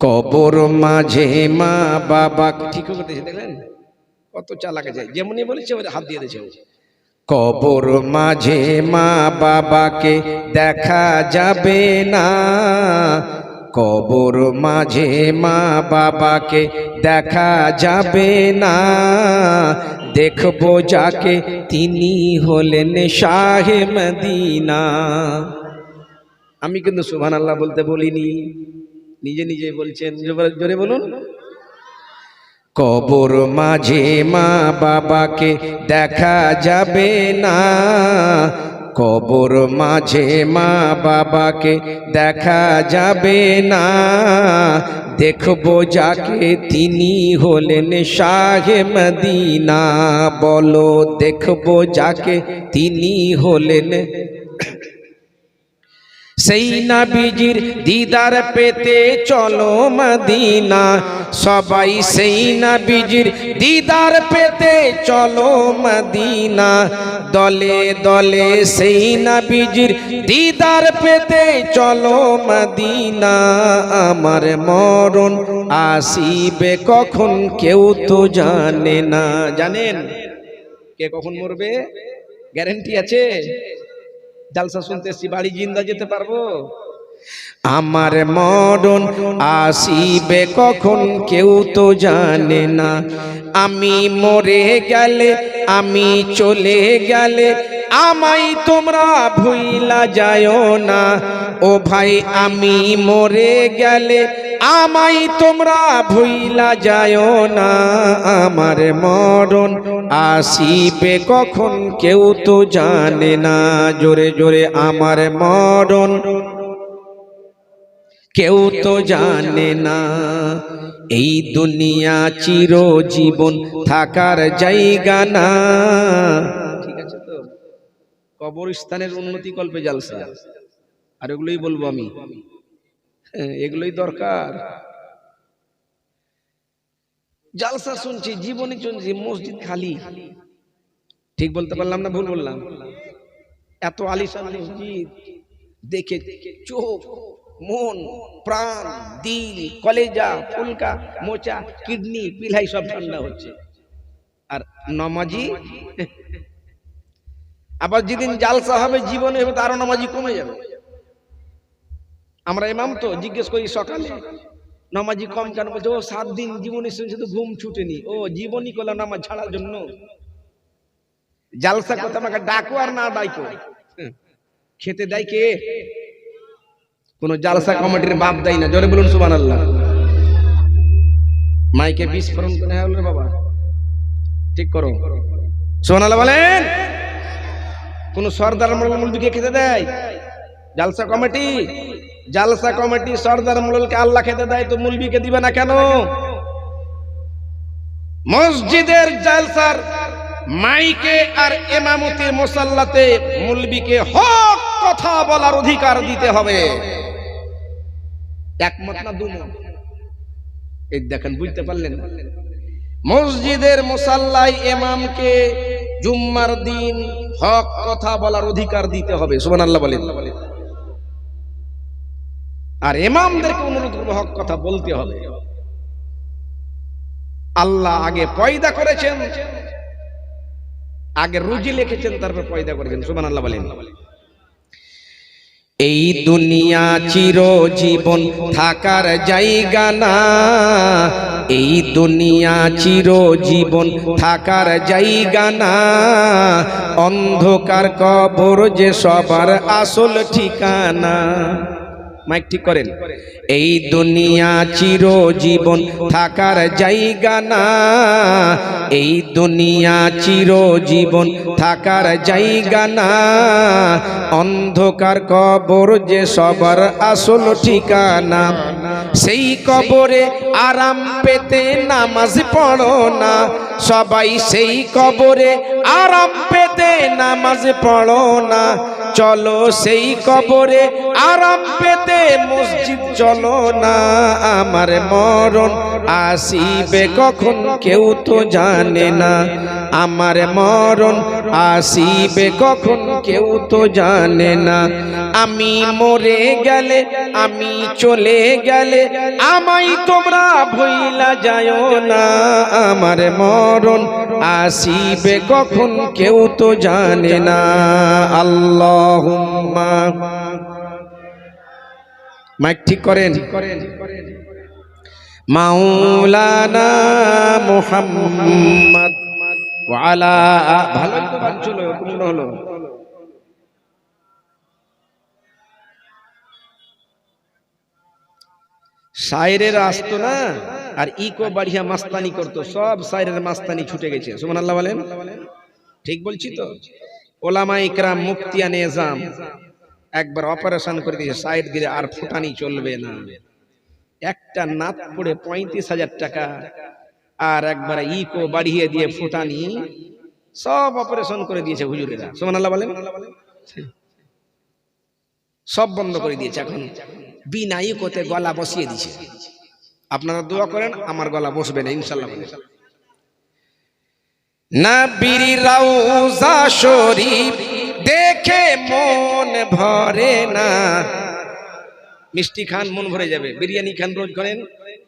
কবর মাঝে মা বাবা ঠিক করতেছে দেখলেন? কত চালাক আছে। যেমনই বলেছে হাত দিয়ে দিয়েছে। কবর মাঝে মা বাবাকে দেখা যাবে না। কবর মাঝে মা বাবাকে দেখা যাবে না। দেখব যাকে তিনি হলেন শাহে মদিনা। আমি কিন্তু সুবহান আল্লাহ বলতে বলিনি। নিজে নিজে বলছেন জোরে- বলুন। কবর মাঝে মা বাবাকে দেখা যাবে না। কবর মাঝে মা বাবাকে দেখা যাবে না। দেখব যাকে তিনি হলেন শাহে মদিনা। বলো দেখব যাকে তিনি হলেন সেই নাবিজির দিদার পেতে চলো মদিনা। সবাই সেই নাবিজির দিদার পেতে চলো মদিনা। দলে দলে সেই নাবিজির দিদার পেতে চলো মদিনা। আমার মরণ আসিবে কখন কেউ তো জানে না। জানেন? কে কখন মরবে? গ্যারেন্টি আছে? জালসা শুনতে এসছি বাড়ি জিন্দা যেতে পারব? আমার মরণ আসিবে কখন কেউ তো জানে না। আমি মরে গেলে, আমি চলে গেলে আমাই তোমরা ভুইলা যায়ও না। ও ভাই, আমি মরে গেলে আমাই তোমরা ভুইলা যায় না, আমার মরণ আসিবে কখন কেউ তো জানে না, জোরে জোরে আমার মরণ কেউ তো জানে না। এই দুনিয়া চির জীবন থাকার জায়গা না। ঠিক আছে তো? কবরস্থানের উন্নতি কল্পে জালসা। আর এগুলোই বলব আমি। এগুলোই দরকার। জালসা শুনছি, জীবনী শুনছি, মসজিদ খালি। ঠিক বলতে পারলাম না, ভুল বললাম? এত আলিশান মসজিদ, দেখে চোখ, মন, প্রাণ, দিল, কলেজা, ফুলকা, মোচা, কিডনি, পিলাই সব ঠান্ডা হচ্ছে। আর নমাজি? আবার যেদিন জালসা হবে, জীবনে হবে, তো আরও নামাজি কমে যাবে। আমরা ইমাম তো, জিজ্ঞেস করি সকালে। নামাজি কম কেন? বলছে, ও সাত দিন জীবনী তো ঘুম ছুটেনি। ও জীবনী করলাম নামাজ ছাড়ার জন্য। জালসা করতে আমাকে ডাকো আর না ডাইকো। খেতে দেয় কে? কোন জালসা কমিটির বাপ দেয় না। জোরে বলুন সুবান আল্লাহ মাইকে বিস্ফোরণ করে হলো রে বাবা। ঠিক করো। সুবান আল্লাহ বলেন। কোন সর্দার মুলবিকে খেতে দেয়? জালসা কমিটি? জালসা কমিটি সর্দার মুলকে আল্লাহ খেতে দেয় তো মুলবিকে দিবে না কেন? মসজিদের জালসার মাইকে আর এমামতির মোসাল্লাতে মুলবিকে হক কথা বলার অধিকার দিতে হবে। একমত না দুমত এই দেখেন, বুঝতে পারলেন? মসজিদের মোসাল্লাই এমামকে জুম্মার দিন হক কথা বলার অধিকার দিতে হবে। সুবহান আল্লাহ বলেন। আর ইমামদেরকে অনুরোধ করব, হক কথা বলতে হবে। আল্লাহ আগে পয়দা করেছেন, আগে রুজি লিখেছেন, তারপর পয়দা করেছেন সুবহান আল্লাহ বলেন। এই দুনিয়া চির জীবন থাকার জায়গা না। এই দুনিয়া চির জীবন থাকার জায়গা না। অন্ধকার কবর যে সবার আসল ঠিকানা। মাইক ঠিক করেন। এই দুনিয়া চির জীবন থাকার জায়গা না। এই দুনিয়া চির জীবন থাকার জায়গা না। অন্ধকার কবর যে সবার আসল ঠিকানা, সেই কবরে আরাম পেতে নামাজ পড়ো না। সবাই সেই কবরে আরাম পেতে নামাজ পড়ো না। চলো সেই কবরে আরাম পেতে মসজিদ চলো না আমার মরণ আসিবে কখন কেউ তো জানে না। আমার মরণ আসিবে কখন কেউ তো জানে না। আমি মরে গেলে, আমি চলে গেলে, আমায় তোমরা ভইলা যায় না। আমার মরণ আসিবে কখন কেউ তো জানে না। আল্লাহ মাইক ঠিক করেন। মাওলানা মুহাম্মদ। ওয়ালা ভালো হলো। শায়রের আসতো না, আর ইকো বাড়িয়া মাস্তানি করতো, সব শায়রের মাস্তানি ছুটে গেছে। সুমান আল্লাহ বলেন। ঠিক বলছি তো? ওলামা ইকরাম মুফতিয়া নিজাম একবার অপারেশন করে দিয়েছে সাইড দিয়ে আর ফুটানি চলবে না। একটা নাত পড়ে পঁয়ত্রিশ হাজার টাকা আর একবার ইকো বাড়িয়ে দিয়ে ফুটানি, সব অপারেশন করে দিয়েছে হুজুরেরা। সুমান আল্লাহ বলেন? সব বন্ধ করে দিয়েছে এখন। বিনা ইকোতে গলা বসিয়ে দিয়েছে। আপনারা দোয়া করেন, আমার গলা বসবে না, ইনশাল্লাহ বলে নবীর রওজা শরীফ দেখে মন ভরে না। মিষ্টি খান, মন ভরে যাবে। বিরিয়ানি খান রোজ করেন,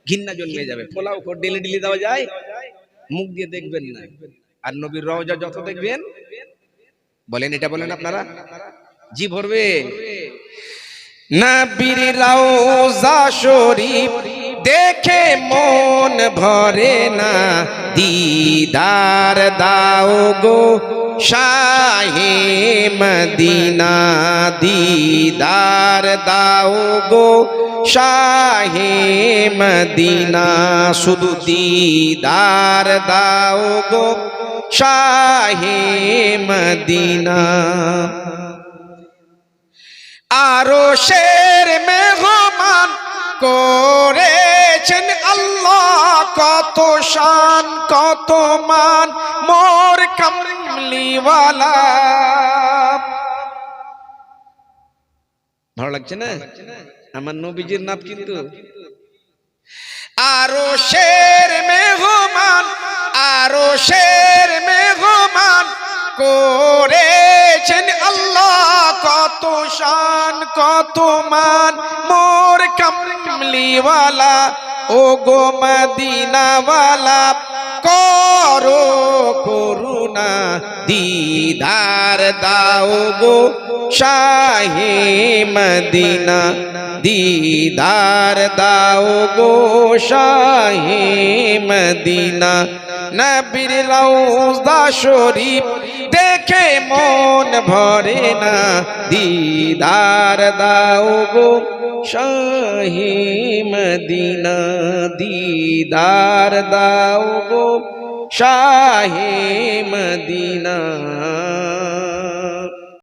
ঘিন্না জন্মে যাবে। পোলাও খোর ডেলি ডেলি দেওয়া যায়, মুখ দিয়ে দেখবেন না। আর নবীর রওজা যত দেখবেন, বলেন এটা বলেন আপনারা, জি ভরবে। রওজা শরীফ দেখে মন ভরে না। দিদার দাও গো শাহে মদিনা দিদার দাও গো। শাহে মদিনা শুধু দিদার দাও গো। শাহে মদিনা। আরও শের মেহমান করেছেন আল্লাহ কত শান কত মান মোর কামলিওয়ালা। ভালো লাগছে না? আমার নবীজির নাম কিন্তু। আরও শের মেহমান আরও শের মেহমান করেছেন আল্লাহ কত শান কত মান মোর কামলিওয়ালা ও গো মদিনাওয়ালা, করো করুণা, দিদার দাও গো শাহে মদিনা, দিদার দাও গো শাহে মদিনা। নবীর রওজা শরীফ দেখে মন ভরে না, দিদার দাও গো শাহি মদিনা দিদার দাও গো শাহি মদিনা।